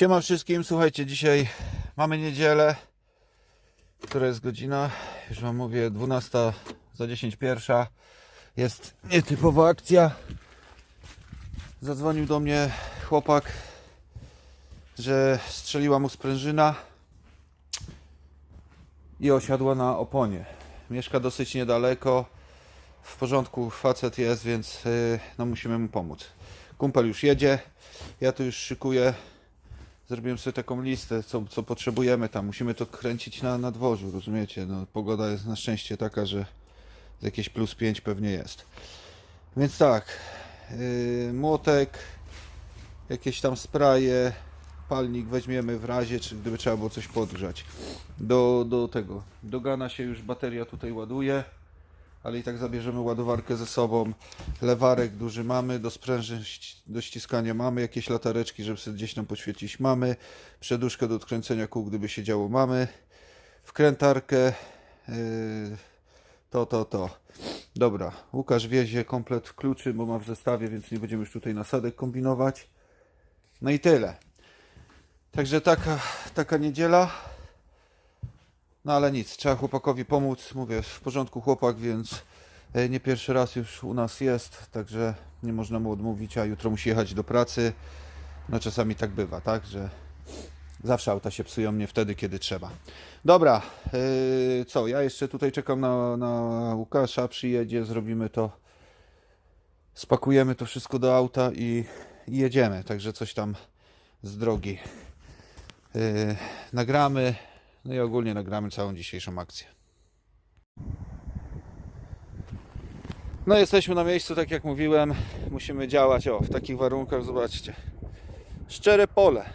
Siema wszystkim, słuchajcie, dzisiaj mamy niedzielę, która jest godzina, już wam mówię, 12 za 10 pierwsza. Jest nietypowa akcja. Zadzwonił do mnie chłopak, że strzeliła mu sprężyna i osiadła na oponie. Mieszka dosyć niedaleko. W porządku, facet jest, więc yy, no musimy mu pomóc. Kumpel już jedzie, ja tu już szykuję zrobiłem sobie taką listę, co, co potrzebujemy tam. Musimy to kręcić na, na dworzu, rozumiecie? No, pogoda jest na szczęście taka, że jakieś plus 5 pewnie jest. Więc tak, yy, młotek, jakieś tam spraje, palnik weźmiemy w razie, czy gdyby trzeba było coś podgrzać. Do, do tego, do gana się już bateria tutaj ładuje, ale i tak zabierzemy ładowarkę ze sobą. Lewarek duży mamy, do sprężyn ści- do ściskania mamy, jakieś latareczki, żeby sobie gdzieś tam poświecić mamy, przeduszkę do odkręcenia kół, gdyby się działo mamy, wkrętarkę, yy, to, to, to. Dobra, Łukasz wiezie komplet kluczy, bo ma w zestawie, więc nie będziemy już tutaj nasadek kombinować. No i tyle. Także taka, taka niedziela. No ale nic, trzeba chłopakowi pomóc. Mówię, w porządku chłopak, więc e, nie pierwszy raz już u nas jest, także nie można mu odmówić, a jutro musi jechać do pracy. No czasami tak bywa, tak, że zawsze auta się psują nie wtedy, kiedy trzeba. Dobra, yy, co, ja jeszcze tutaj czekam na, na Łukasza, przyjedzie, zrobimy to, spakujemy to wszystko do auta i, i jedziemy, także coś tam z drogi yy, nagramy, no i ogólnie nagramy całą dzisiejszą akcję. No jesteśmy na miejscu, tak jak mówiłem, musimy działać, o, w takich warunkach, zobaczcie. Szczere pole,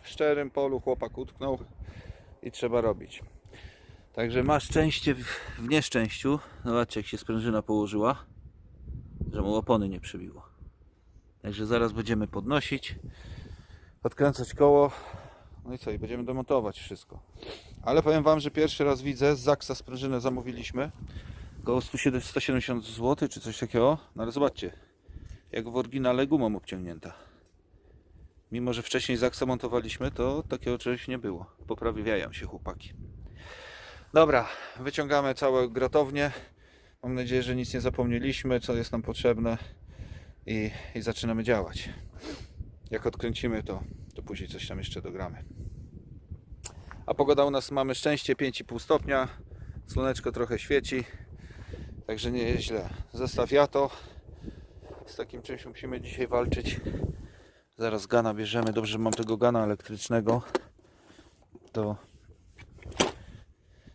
w szczerym polu chłopak utknął i trzeba robić. Także ma szczęście w, nieszczęściu, zobaczcie jak się sprężyna położyła, że mu opony nie przebiło. Także zaraz będziemy podnosić, odkręcać koło, no i co, i będziemy demontować wszystko. Ale powiem Wam, że pierwszy raz widzę, z Zaksa sprężynę zamówiliśmy. Około 170 170 zł czy coś takiego. No ale zobaczcie, jak w oryginale gumą obciągnięta. Mimo, że wcześniej Zaksa montowaliśmy, to takiego czegoś nie było. Poprawiają się chłopaki. Dobra, wyciągamy całe grotownie. Mam nadzieję, że nic nie zapomnieliśmy, co jest nam potrzebne. I, i zaczynamy działać. Jak odkręcimy to później coś tam jeszcze dogramy. A pogoda u nas mamy szczęście 5,5 stopnia. Słoneczko trochę świeci. Także nie jest źle. Zestaw Jato. Z takim czymś musimy dzisiaj walczyć. Zaraz gana bierzemy. Dobrze, mam tego gana elektrycznego. To,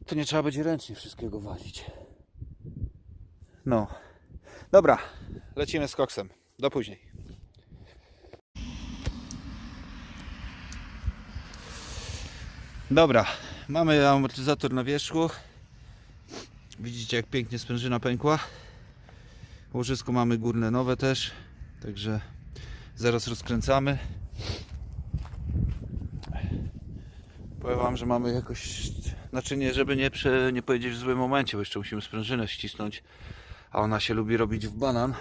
to nie trzeba będzie ręcznie wszystkiego wadzić. No. Dobra. Lecimy z koksem. Do później. Dobra, mamy amortyzator na wierzchu. Widzicie jak pięknie sprężyna pękła. Łożysko mamy górne nowe też, także zaraz rozkręcamy. Powiem wam, że mamy jakoś, znaczy nie, żeby nie, prze, nie powiedzieć w złym momencie, bo jeszcze musimy sprężynę ścisnąć, a ona się lubi robić w banan.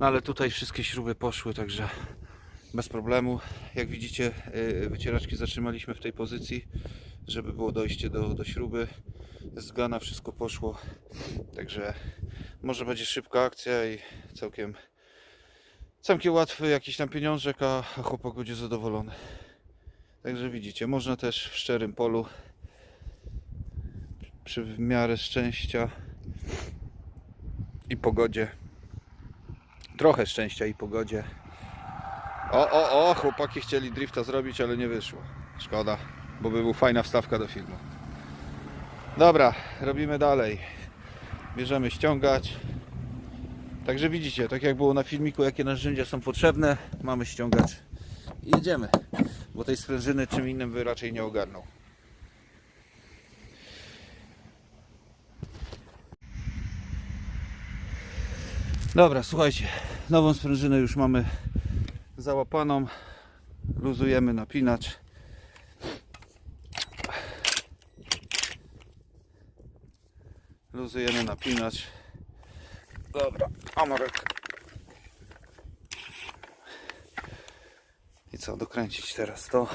No ale tutaj wszystkie śruby poszły, także bez problemu. Jak widzicie, yy, wycieraczki zatrzymaliśmy w tej pozycji, żeby było dojście do, do śruby. Z gana wszystko poszło, także może będzie szybka akcja i całkiem całkiem łatwy jakiś tam pieniążek, a, a chłopak będzie zadowolony. Także widzicie, można też w szczerym polu przy w miarę szczęścia i pogodzie trochę szczęścia i pogodzie o, o, o, chłopaki chcieli drifta zrobić, ale nie wyszło. Szkoda, bo by fajna wstawka do filmu. Dobra, robimy dalej. Bierzemy ściągać. Także widzicie, tak jak było na filmiku, jakie narzędzia są potrzebne, mamy ściągacz i jedziemy. Bo tej sprężyny czym innym by raczej nie ogarnął. Dobra, słuchajcie, nową sprężynę już mamy załapaną. Luzujemy napinacz. Luzujemy napinacz. Dobra, amorek. I co, dokręcić teraz to.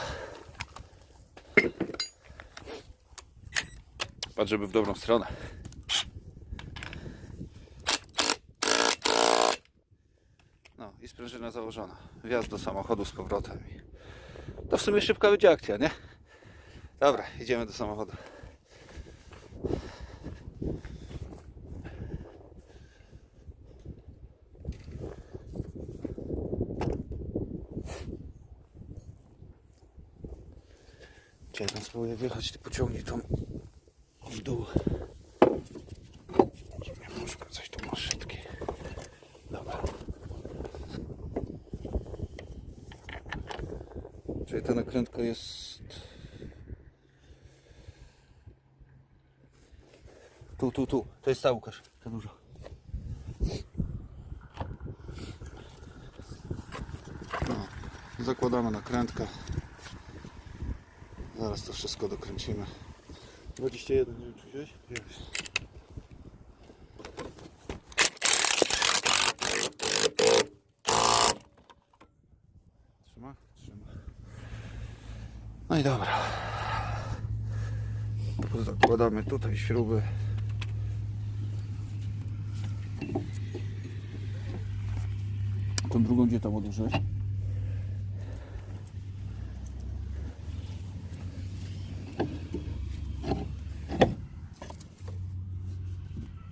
Patrz, żeby w dobrą stronę. No i sprężyna założona. Wjazd do samochodu z powrotem. To w sumie szybka będzie akcja, nie? Dobra, idziemy do samochodu. Tam spróbuję wjechać, ty pociągnij tą w dół. Nie muszę coś tu masz szybki. Dobra. Czyli ta nakrętka jest... Tu, tu, tu. To jest ta Łukasz. To dużo. No, zakładamy nakrętkę. Zaraz to wszystko dokręcimy. 21, nie wiem czy? Jest. No i dobra. Zakładamy tutaj śruby. Tą drugą gdzie tam odłożyłeś?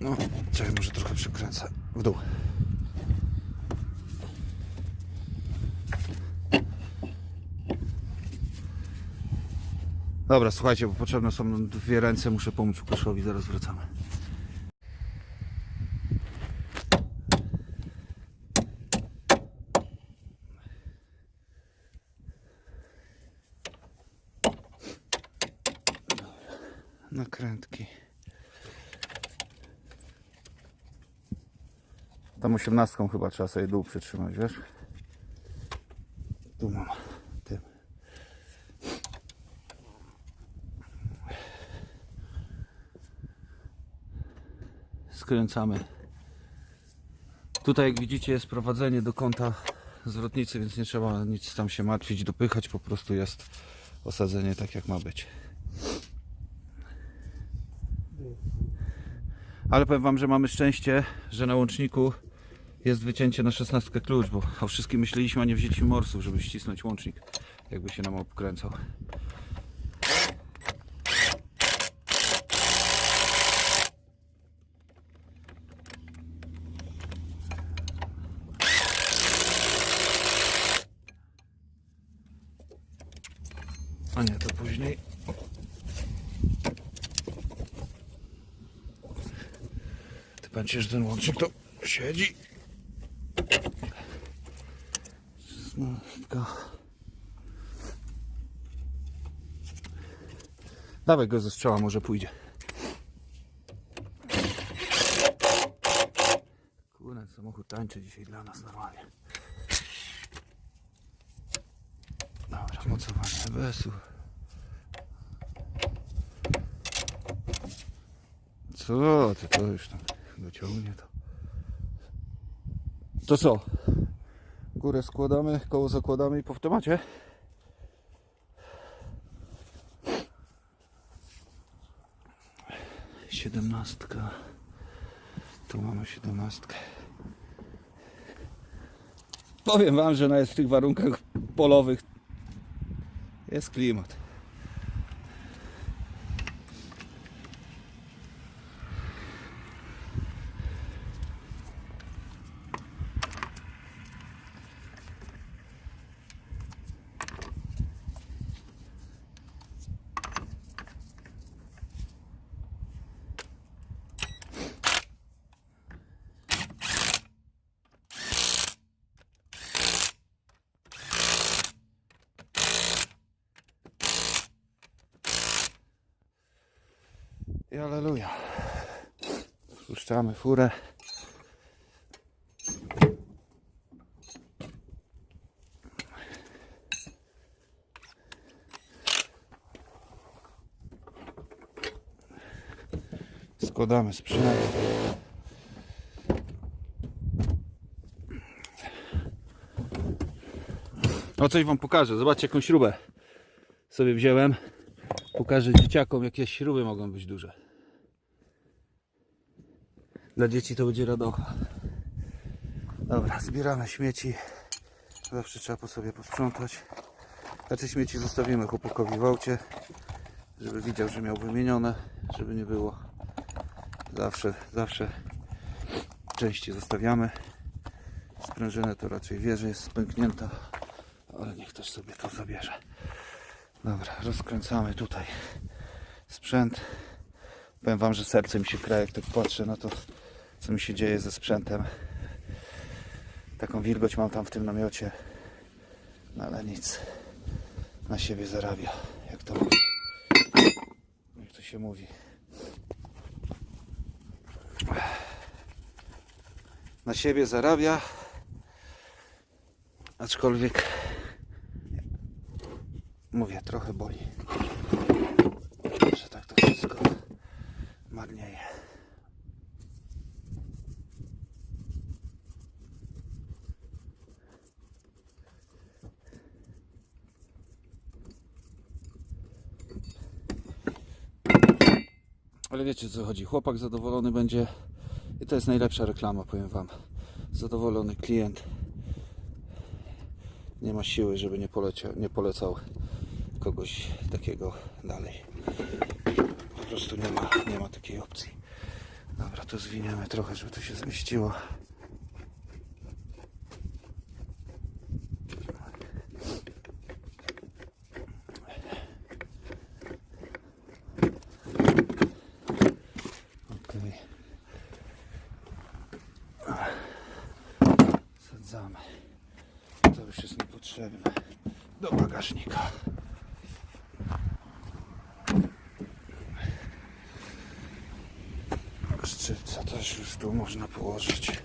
No, czekaj, może trochę przekręcę w dół. Dobra, słuchajcie, bo potrzebne są dwie ręce, muszę pomóc Łukaszowi, zaraz wracamy. Nakrętki. Tam osiemnastką chyba trzeba sobie dół przytrzymać, wiesz? Tu mam tym. Skręcamy. Tutaj jak widzicie jest prowadzenie do kąta zwrotnicy, więc nie trzeba nic tam się martwić, dopychać, po prostu jest osadzenie tak jak ma być. Ale powiem Wam, że mamy szczęście, że na łączniku jest wycięcie na 16 klucz, bo o wszystkim myśleliśmy, a nie wzięliśmy morsów, żeby ścisnąć łącznik, jakby się nam obkręcał. A nie, to później. Że ten łącznik to siedzi. Szesnastka. Dawaj go ze strzała, może pójdzie. Kurde, samochód tańczy dzisiaj dla nas normalnie. Dobra, mocowanie besu. Co ty to już tam dociągnie to. To co? Górę składamy, koło zakładamy i po automacie. Siedemnastka. Tu mamy siedemnastkę. Powiem wam, że nawet w tych warunkach polowych jest klimat. I aleluja. Spuszczamy furę. Składamy sprzęt. O coś wam pokażę. Zobaczcie jaką śrubę sobie wziąłem. Pokażę dzieciakom jakie śruby mogą być duże. Dla dzieci to będzie radocha. Dobra, zbieramy śmieci. Zawsze trzeba po sobie posprzątać. Znaczy śmieci zostawimy chłopakowi w aucie, żeby widział, że miał wymienione, żeby nie było. Zawsze, zawsze części zostawiamy. Sprężynę to raczej wie, że jest pęknięta, ale niech też sobie to zabierze. Dobra, rozkręcamy tutaj sprzęt. Powiem Wam, że serce mi się kraje, jak tak patrzę na to, co mi się dzieje ze sprzętem. Taką wilgoć mam tam w tym namiocie, no ale nic. Na siebie zarabia, jak to mówi. Jak to się mówi. Na siebie zarabia, aczkolwiek mówię, trochę boli, że tak to wszystko marnieje. Ale wiecie co chodzi, chłopak zadowolony będzie i to jest najlepsza reklama, powiem Wam. Zadowolony klient nie ma siły, żeby nie, polecia, nie polecał kogoś takiego dalej. Po prostu nie ma, nie ma takiej opcji. Dobra, to zwiniemy trochę, żeby to się zmieściło. Sadzamy. To już jest niepotrzebne. Do bagażnika. Szczytca też już tu można położyć.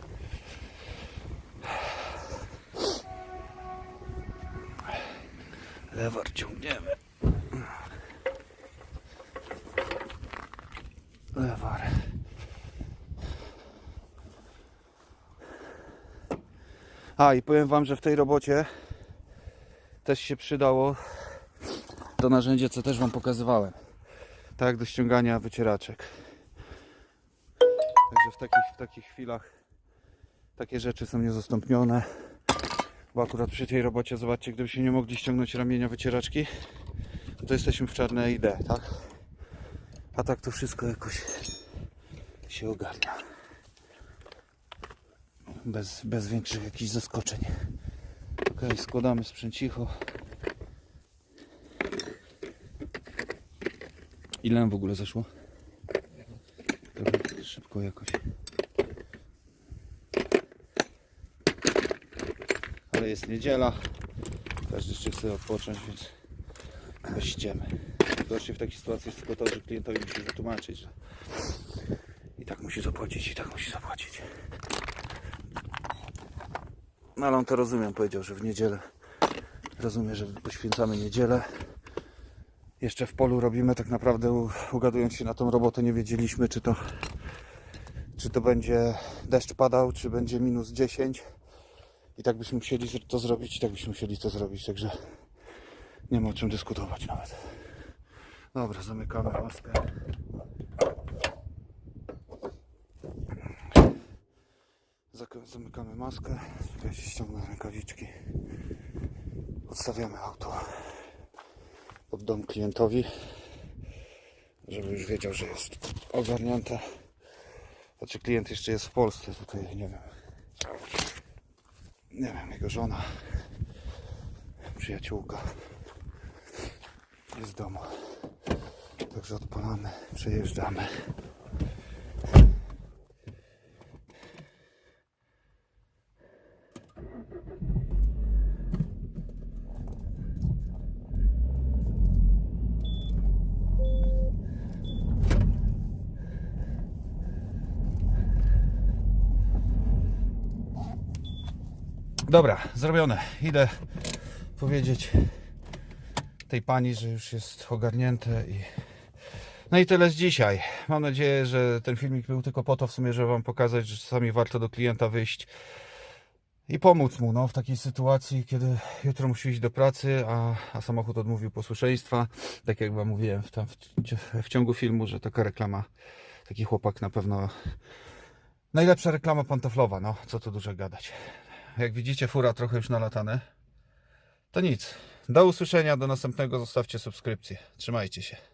Lewar ciągniemy. Lewar. A i powiem Wam, że w tej robocie też się przydało to narzędzie, co też Wam pokazywałem. Tak do ściągania wycieraczek. Także w takich, w takich chwilach takie rzeczy są niezastąpione. Bo akurat przy tej robocie, zobaczcie, gdybyśmy nie mogli ściągnąć ramienia wycieraczki, to jesteśmy w czarnej ID, tak? A tak to wszystko jakoś się ogarnia. Bez, bez większych jakichś zaskoczeń. Ok, składamy sprzęcicho. Ile nam w ogóle zeszło? Dobra, szybko jakoś. Ale jest niedziela. Każdy jeszcze chce odpocząć, więc bez ściemy. W takiej sytuacji jest tylko to, że klientowi musi wytłumaczyć, że i tak musi zapłacić, i tak musi zapłacić. No ale on to rozumiem, powiedział, że w niedzielę rozumie, że poświęcamy niedzielę. Jeszcze w polu robimy tak naprawdę, ugadując się na tą robotę, nie wiedzieliśmy, czy to, czy to będzie deszcz padał, czy będzie minus 10. I tak byśmy musieli to zrobić, i tak byśmy musieli to zrobić, także nie ma o czym dyskutować nawet. Dobra, zamykamy maskę. Zamykamy maskę. Ja ściągnę rękawiczki. Odstawiamy auto pod dom klientowi, żeby już wiedział, że jest ogarnięte. Znaczy klient jeszcze jest w Polsce, tutaj nie wiem. Nie wiem, jego żona, przyjaciółka jest w domu. Także odpalamy, przejeżdżamy. Dobra, zrobione. Idę powiedzieć tej pani, że już jest ogarnięte i. No i tyle z dzisiaj. Mam nadzieję, że ten filmik był tylko po to w sumie, żeby Wam pokazać, że czasami warto do klienta wyjść i pomóc mu no, w takiej sytuacji, kiedy jutro musi iść do pracy, a, a samochód odmówił posłuszeństwa. Tak jak Wam mówiłem w, tam, w, w ciągu filmu, że taka reklama, taki chłopak na pewno najlepsza reklama pantoflowa, no co tu dużo gadać. Jak widzicie, fura trochę już nalatane. To nic. Do usłyszenia, do następnego. Zostawcie subskrypcję. Trzymajcie się.